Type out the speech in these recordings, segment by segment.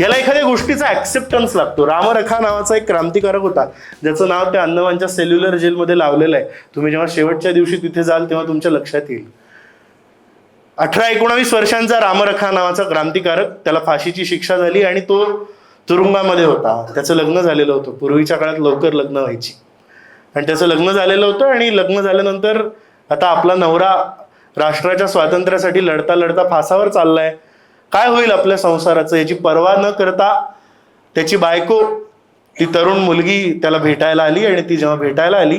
याला एखाद्या गोष्टीचा ऍक्सेप्टन्स लागतो. रामरखा नावाचा एक क्रांतिकारक होता. ज्याचं नाव त्या अंदमानच्या सेल्युलर जेलमध्ये लावलेलं आहे. तुम्ही जेव्हा शेवटच्या दिवशी तिथे जाल तेव्हा तुमच्या लक्षात येईल. अठरा एकोणावीस वर्षांचा रामरखा नावाचा क्रांतिकारक त्याला फाशीची शिक्षा झाली आणि तो तुरुंगामध्ये होता. त्याचं लग्न झालेलं होतं. पूर्वीच्या काळात लवकर लग्न व्हायची. आणि त्याचं लग्न झालेलं होतं आणि लग्न झाल्यानंतर आता आपला नवरा राष्ट्राच्या स्वातंत्र्यासाठी लढता लढता फासावर चाललाय. काय होईल आपल्या संसाराचं? याची पर्वा न करता त्याची बायको ती तरुण मुलगी त्याला भेटायला आली आणि ती जेव्हा भेटायला आली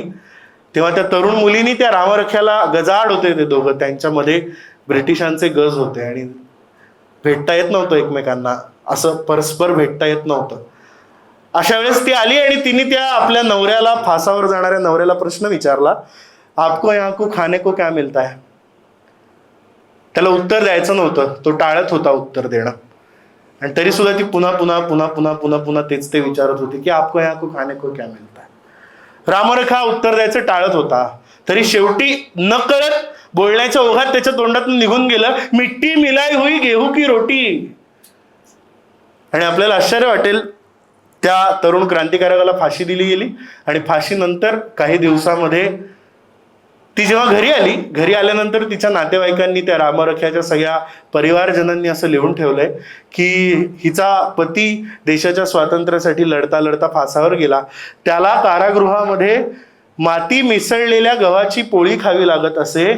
तेव्हा त्या तरुण मुलीनी त्या रामरख्याला गजाड होते ते दोघं. त्यांच्यामध्ये ब्रिटिशांचे गज होते आणि भेटता येत नव्हतं एकमेकांना. असं परस्पर भेटता येत नव्हतं. अशा वेळेस ती आली आणि तिने त्या आपल्या नवऱ्याला फासावर जाणाऱ्या नवऱ्याला प्रश्न विचारला आपको यहाँ को खाने को क्या मिलता है? त्याला उत्तर द्यायचं नव्हतं. तो टाळत होता उत्तर देणं. आणि तरी सुद्धा ती पुन्हा पुन्हा पुन्हा पुन्हा पुन्हा पुन्हा तेच ते विचारत होती की आपको या को खाने को क्या मिळता रामरखा उत्तर द्यायचं टाळत होता. तरी शेवटी न कळत बोलण्याच्या ओघात त्याच्या तोंडातून निघून गेलं मिट्टी मिलाई हुई गेहू की रोटी. आणि आपल्याला आश्चर्य वाटेल त्या तरुण क्रांतिकारकाला फाशी दिली गेली. आणि फाशीनंतर काही दिवसामध्ये ती जेव्हा घरी आली घरी आल्यानंतर तिच्या नातेवाईकांनी त्या रामरख्याच्या सगळ्या परिवारजनांनी असं लिहून ठेवलंय की हिचा पती देशाच्या स्वातंत्र्यासाठी लढता लढता फासावर गेला. त्याला कारागृहामध्ये माती मिसळलेल्या गव्हाची पोळी खावी लागत असे.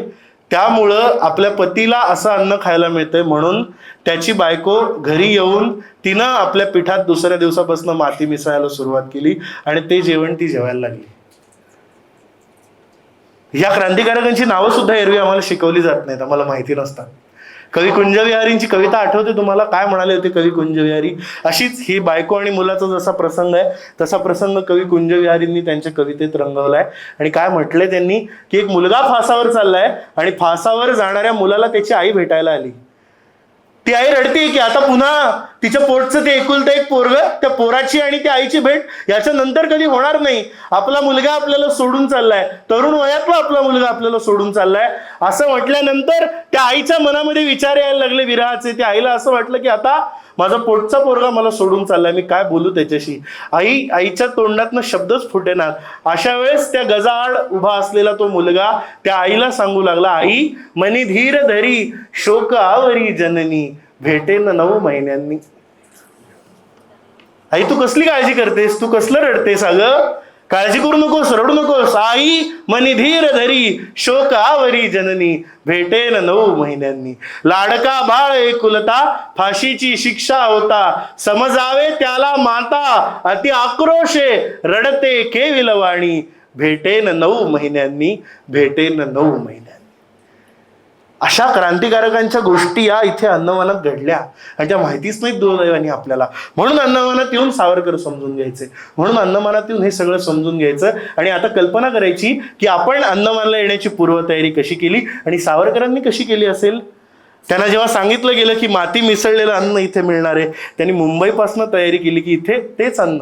त्यामुळं आपल्या पतीला असं अन्न खायला मिळतंय म्हणून त्याची बायको घरी येऊन तिनं आपल्या पिठात दुसऱ्या दिवसापासून माती मिसळायला सुरुवात केली आणि ते जेवण ती जेवायला लागली. या क्रांतिकारकांची नावं सुद्धा एरवी आम्हाला शिकवली जात नाहीत आम्हाला माहिती नसतात. कवी कुंजविहारींची कविता आठवते तुम्हाला? काय म्हणाले होते कवी कुंजविहारी अशीच ही बायको आणि मुलाचा जसा प्रसंग आहे तसा प्रसंग कवी कुंजविहारींनी त्यांच्या कवितेत रंगवलाय. आणि काय म्हटलंय त्यांनी? की एक मुलगा फासावर चाललाय आणि फासावर जाणाऱ्या मुलाला त्याची आई भेटायला आली. ती आई रडते की आता पुन्हा तिच्या पोटचं ते एकुलतं एक पोरग त्या पोराची आणि त्या आईची भेट याच्या नंतर कधी होणार नाही. आपला मुलगा आपल्याला सोडून चाललाय. तरुण वयातला आपला मुलगा आपल्याला सोडून चाललाय. असं म्हटल्यानंतर त्या आईच्या मनामध्ये विचार यायला लागले विराहाचे. त्या आईला असं वाटलं की आता माझा पोटचा पोरगा मला सोडून चाललाय मी काय बोलू त्याच्याशी? आई आईच्या तोंडातनं शब्दच फुटेना अशा वेळेस त्या गजाआड उभा असलेला तो मुलगा त्या आईला सांगू लागला आई मनी धीर धरी शोक आवरी जननी भेटेन नऊ महिन्यांनी. आई तू कसली काळजी करतेस? तू कसलं रडतेस अगं? काळजी करू नकोस रडू नकोस. आई मनी धीर धरी शोक आवरी जननी भेटेन नऊ महिन्यांनी. लाडका बाळ एकुलता फाशीची शिक्षा होता. समजावे त्याला माता अति आक्रोशे रडते केविलवाणी. भेटेन नऊ महिन्यांनी भेटेन नऊ महिन्यांनी. अशा क्रांतिकारकांच्या गोष्टी या इथे अन्नवनात घडल्या. आणि त्या माहितीच नाहीत दुर्दैवाने आपल्याला. म्हणून अन्नवनात येऊन सावरकर समजून घ्यायचे. म्हणून अन्नमानात येऊन हे सगळं समजून घ्यायचं. आणि आता कल्पना करायची की आपण अन्नमानला येण्याची पूर्वतयारी कशी केली आणि सावरकरांनी कशी केली असेल? त्यांना जेव्हा सांगितलं गेलं की माती मिसळलेलं अन्न इथे मिळणार आहे त्यांनी मुंबईपासून तयारी केली की इथे तेच अन्न.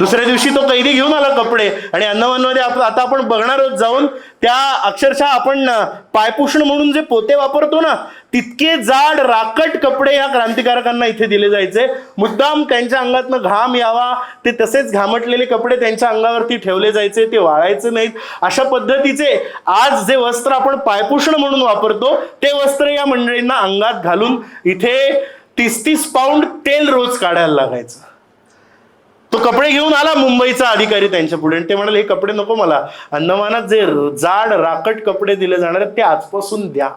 दुसऱ्या दिवशी तो कैदी घेऊन आला कपडे. आणि अन्नवानमध्ये आप- आता आपण बघणार आहोत जाऊन त्या अक्षरशः आपण अं, पायपुषण म्हणून जे पोते वापरतो ना तितके जाड राकट कपडे या क्रांतिकारकांना इथे दिले जायचे. मुद्दाम त्यांच्या अंगातनं घाम यावा ते तसेच घामटलेले कपडे त्यांच्या अंगावरती ठेवले जायचे ते वाळायचे नाहीत. अशा पद्धतीचे आज जे वस्त्र आपण पायपुषण म्हणून वापरतो ते वस्त्र या मंडळींना अंगात घालून इथे तीस तीस पाऊंड तेल रोज काढायला लागायचं. तो कपडे घेऊन आला मुंबईचा अधिकारी त्यांच्या पुढे. आणि ते म्हणाले हे कपडे नको मला. अंदमानात जे जाड राकट कपडे दिले जाणार ते आजपासून द्या.